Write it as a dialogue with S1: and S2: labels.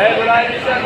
S1: Hey, Brian, it's that